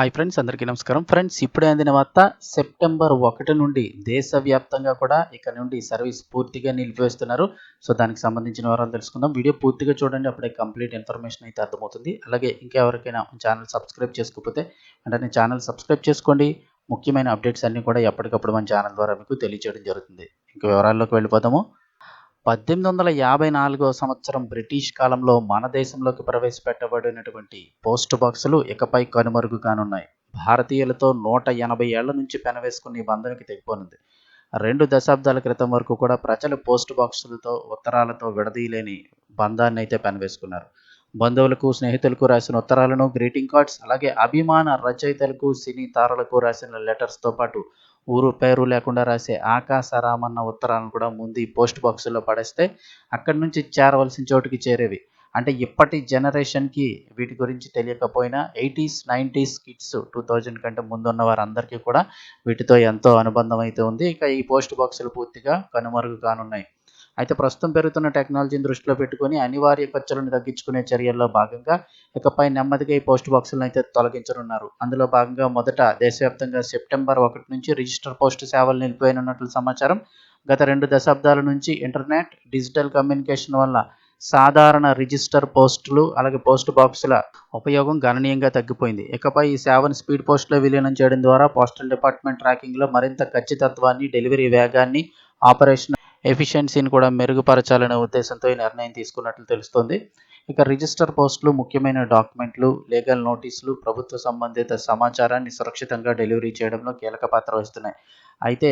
Hi friends అందరికీ నమస్కారం. Friends ఇప్పుడే అందిన వార్త సెప్టెంబర్ ఒకటి నుండి దేశవ్యాప్తంగా కూడా ఇక్కడ నుండి సర్వీస్ పూర్తిగా నిలిపివేస్తున్నారు. సో దానికి సంబంధించిన వివరాలు తెలుసుకుందాం. వీడియో పూర్తిగా చూడండి అప్పుడే కంప్లీట్ ఇన్ఫర్మేషన్ అయితే అర్థమవుతుంది. అలాగే ఇంకెవరికైనా ఛానల్ సబ్స్క్రైబ్ చేసుకోకపోతే వెంటనే ఛానల్ సబ్స్క్రైబ్ చేసుకోండి. ముఖ్యమైన అప్డేట్స్ అన్నీ కూడా ఎప్పటికప్పుడు మన ఛానల్ ద్వారా మీకు తెలియజేయడం జరుగుతుంది. ఇంకా వివరాల్లోకి వెళ్ళిపోదాము. పద్దెనిమిది వందల యాభై నాలుగో సంవత్సరం బ్రిటిష్ కాలంలో మన దేశంలోకి ప్రవేశపెట్టబడినటువంటి పోస్ట్ బాక్సులు ఇకపై కనుమరుగు కానున్నాయి. భారతీయులతో నూట ఎనభై ఏళ్ళ నుంచి పెనవేసుకుని ఈ తెగిపోనుంది. రెండు దశాబ్దాల క్రితం వరకు కూడా ప్రజలు పోస్ట్ బాక్సులతో ఉత్తరాలతో విడదీయలేని బంధాన్ని అయితే పెనవేసుకున్నారు. బంధువులకు స్నేహితులకు రాసిన ఉత్తరాలను గ్రీటింగ్ కార్డ్స్ అలాగే అభిమాన రచయితలకు సినీ తారలకు రాసిన లెటర్స్తో పాటు ఊరు పేరు లేకుండా రాసే ఆకాశరామన్న ఉత్తరాలను కూడా ముందు ఈ పోస్ట్ బాక్సుల్లో పడేస్తే అక్కడి నుంచి చేరవలసిన చోటుకి చేరేవి. అంటే ఇప్పటి జనరేషన్కి వీటి గురించి తెలియకపోయినా eighties nineties kids two thousand కంటే ముందున్న వారందరికీ కూడా వీటితో ఎంతో అనుబంధం అయితే ఉంది. ఇక ఈ పోస్ట్ బాక్సులు పూర్తిగా కనుమరుగు కానున్నాయి. అయితే ప్రస్తుతం పెరుగుతున్న టెక్నాలజీని దృష్టిలో పెట్టుకొని అనివార్య ఖర్చులను తగ్గించుకునే చర్యల్లో భాగంగా ఇకపై నెమ్మదిగా ఈ పోస్ట్ బాక్సులను అయితే తొలగించనున్నారు. అందులో భాగంగా మొదట దేశవ్యాప్తంగా సెప్టెంబర్ ఒకటి నుంచి రిజిస్టర్ పోస్ట్ సేవలు నిలిపివేయనున్నట్లు సమాచారం. గత రెండు దశాబ్దాల నుంచి ఇంటర్నెట్ డిజిటల్ కమ్యూనికేషన్ వల్ల సాధారణ రిజిస్టర్ పోస్టులు అలాగే పోస్ట్ బాక్సుల ఉపయోగం గణనీయంగా తగ్గిపోయింది. ఇకపై ఈ సేవను స్పీడ్ పోస్ట్లో విలీనం చేయడం ద్వారా పోస్టల్ డిపార్ట్మెంట్ ట్రాకింగ్లో మరింత ఖచ్చితత్వాన్ని డెలివరీ వేగాన్ని ఆపరేషన్ ఎఫిషియన్సీని కూడా మెరుగుపరచాలనే ఉద్దేశంతో ఈ నిర్ణయం తీసుకున్నట్లు తెలుస్తోంది. ఇక రిజిస్టర్ పోస్టులు ముఖ్యమైన డాక్యుమెంట్లు లీగల్ నోటీసులు ప్రభుత్వ సంబంధిత సమాచారాన్ని సురక్షితంగా డెలివరీ చేయడంలో కీలక పాత్ర వహిస్తున్నాయి. అయితే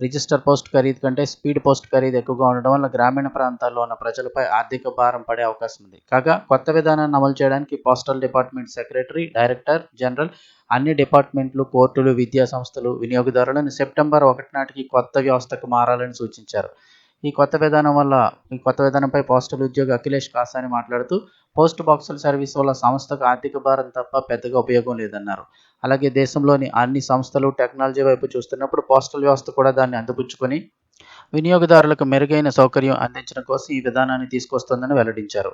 రిజిస్టర్ పోస్ట్ ఖరీదు కంటే స్పీడ్ పోస్ట్ ఖరీదు ఎక్కువగా ఉండడం వల్ల గ్రామీణ ప్రాంతాల్లో ఉన్న ప్రజలపై ఆర్థిక భారం పడే అవకాశం ఉంది. కాగా కొత్త విధానాన్ని అమలు చేయడానికి postal department secretary director general అన్ని డిపార్ట్మెంట్లు కోర్టులు విద్యా సంస్థలు వినియోగదారులను సెప్టెంబర్ ఒకటి నాటికి కొత్త వ్యవస్థకు మారాలని సూచించారు. ఈ కొత్త విధానం వల్ల ఈ కొత్త విధానంపై పోస్టల్ ఉద్యోగి అఖిలేష్ కాసాని మాట్లాడుతూ పోస్ట్ బాక్సుల సర్వీస్ వల్ల సంస్థకు ఆర్థిక భారం తప్ప పెద్దగా ఉపయోగం లేదన్నారు. అలాగే దేశంలోని అన్ని సంస్థలు టెక్నాలజీ వైపు చూస్తున్నప్పుడు పోస్టల్ వ్యవస్థ కూడా దాన్ని అందిపుచ్చుకొని వినియోగదారులకు మెరుగైన సౌకర్యం అందించడం కోసం ఈ విధానాన్ని తీసుకొస్తోందని వెల్లడించారు.